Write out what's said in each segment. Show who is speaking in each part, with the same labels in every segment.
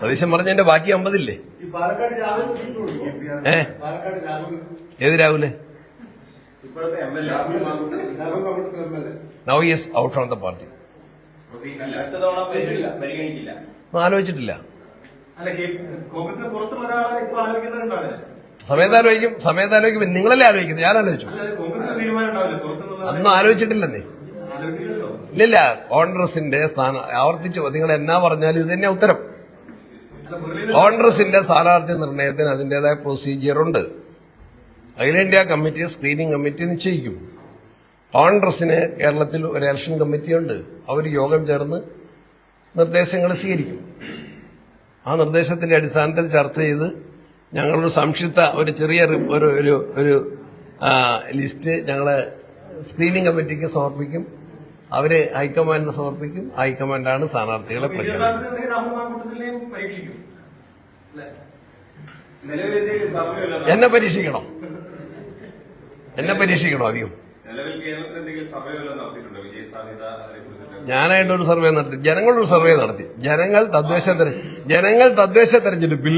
Speaker 1: സതീശൻ പറഞ്ഞതിന്റെ ബാക്കി അമ്പതില്ലേ?
Speaker 2: ഈ പാലക്കാട് രാഹുൽ തിരിച്ചു കൊടുക്കും.
Speaker 1: ഏ? ഏത്
Speaker 2: Rahul?
Speaker 1: Now yes out of the party
Speaker 3: അടുത്ത തവണ പരി- പരിഗണിക്കില്ല.
Speaker 1: ആലോചിച്ചിട്ടില്ല. സമയത്താലോചിക്കും സമയത്താലോചിക്കും നിങ്ങളല്ലേ ആലോചിക്കുന്നത്? ഞാൻ ആലോചിച്ചു. അന്നും ആലോചിച്ചിട്ടില്ലെന്നേ ഇല്ലില്ല കോൺഗ്രസിന്റെ സ്ഥാനം ആവർത്തിച്ചു. നിങ്ങൾ എന്നാ പറഞ്ഞാലും ഇത് തന്നെ ഉത്തരം. കോൺഗ്രസിന്റെ സ്ഥാനാർത്ഥി നിർണയത്തിന് അതിന്റേതായ പ്രൊസീജിയർ ഉണ്ട്. അഖിലേന്ത്യാ കമ്മിറ്റി സ്ക്രീനിംഗ് കമ്മിറ്റി നിശ്ചയിക്കും? കോൺഗ്രസിന് കേരളത്തിൽ ഒരു ഇലക്ഷൻ കമ്മിറ്റിയുണ്ട് അവർ യോഗം ചേർന്ന് നിർദ്ദേശങ്ങൾ സ്വീകരിക്കും. ആ നിർദ്ദേശത്തിന്റെ അടിസ്ഥാനത്തിൽ ചർച്ച ചെയ്ത് ഞങ്ങളൊരു സംക്ഷിപ്ത ഒരു ചെറിയ ഒരു ഒരു ഒരു ലിസ്റ്റ് ഞങ്ങൾ സ്ക്രീനിംഗ് കമ്മിറ്റിക്ക് സമർപ്പിക്കും. അവർ ഹൈക്കമാൻഡിന് സമർപ്പിക്കും. ഹൈക്കമാൻഡാണ് സ്ഥാനാർത്ഥികളെ പ്രഖ്യാപിക്കുന്നത് എന്നെ പരീക്ഷിക്കണം? എന്നെ പരീക്ഷിക്കണോ അധികം ഞാനായിട്ടൊരു സർവേ നടത്തി. ജനങ്ങളൊരു സർവേ നടത്തി. ജനങ്ങൾ തദ്ദേശ ജനങ്ങൾ തദ്ദേശ തെരഞ്ഞെടുപ്പിൽ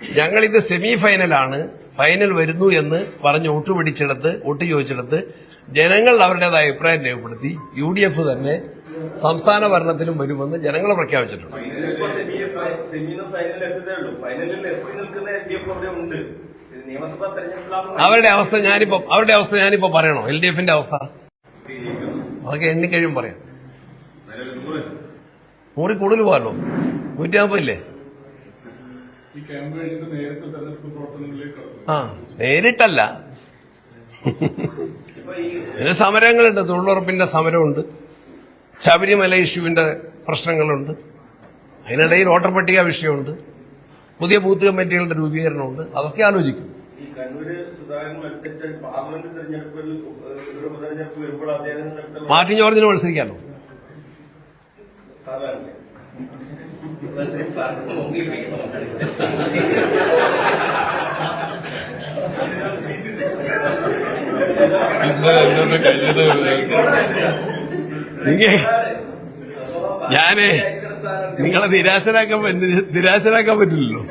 Speaker 1: ഞങ്ങൾ ഇത് സെമി ഫൈനലാണ് ഫൈനൽ വരുന്നു എന്ന് പറഞ്ഞ് വോട്ട് പിടിച്ചെടുത്ത് വോട്ട് ചോദിച്ചെടുത്ത് ജനങ്ങൾ അവരുടേതായ അഭിപ്രായം രേഖപ്പെടുത്തി. യു ഡി എഫ് തന്നെ സംസ്ഥാന ഭരണത്തിലും വരുമെന്ന് ജനങ്ങൾ പ്രഖ്യാപിച്ചിട്ടുണ്ട്.
Speaker 3: സെമി ഫൈനലിൽ എത്തുന്നേ ഫൈനലിൽ എത്തി നിൽക്കുന്ന എൽ ഡി ഉണ്ട്. നിയമസഭാ തെരഞ്ഞെടുപ്പിലാണ്
Speaker 1: അവരുടെ അവസ്ഥ ഞാനിപ്പോ അവരുടെ അവസ്ഥ ഞാനിപ്പോ പറയണോ? എൽ ഡി എഫിന്റെ അവസ്ഥ? അതൊക്കെ എണ്ണിക്കഴിയും പറയാം.
Speaker 3: നിലവിൽ നൂറ്.
Speaker 1: നൂറിൽ കൂടുതൽ പോകാമല്ലോ നൂറ്റി നാൽപ്പതില്ലേ ആ നേരിട്ടല്ല. ഇതിന് സമരങ്ങളുണ്ട് തൊഴിലുറപ്പിന്റെ സമരമുണ്ട്. ശബരിമല ഇഷ്യൂവിന്റെ പ്രശ്നങ്ങളുണ്ട്. അതിനിടയിൽ വോട്ടർ പട്ടിക വിഷയമുണ്ട്. പുതിയ ബൂത്ത് കമ്മിറ്റികളുടെ രൂപീകരണമുണ്ട്. അതൊക്കെ ആലോചിക്കും. മാർട്ടിൻ ജോർജിന് മത്സരിക്കാമല്ലോ
Speaker 3: സാധാരണ വെറുതെ പറഞ്ഞു മുങ്ങിപ്പിക്കണം.
Speaker 1: നിങ്ങ ഞാനേ നിങ്ങളെ നിരാശരാക്കാൻ നിരാശരാക്കാൻ പറ്റില്ലല്ലോ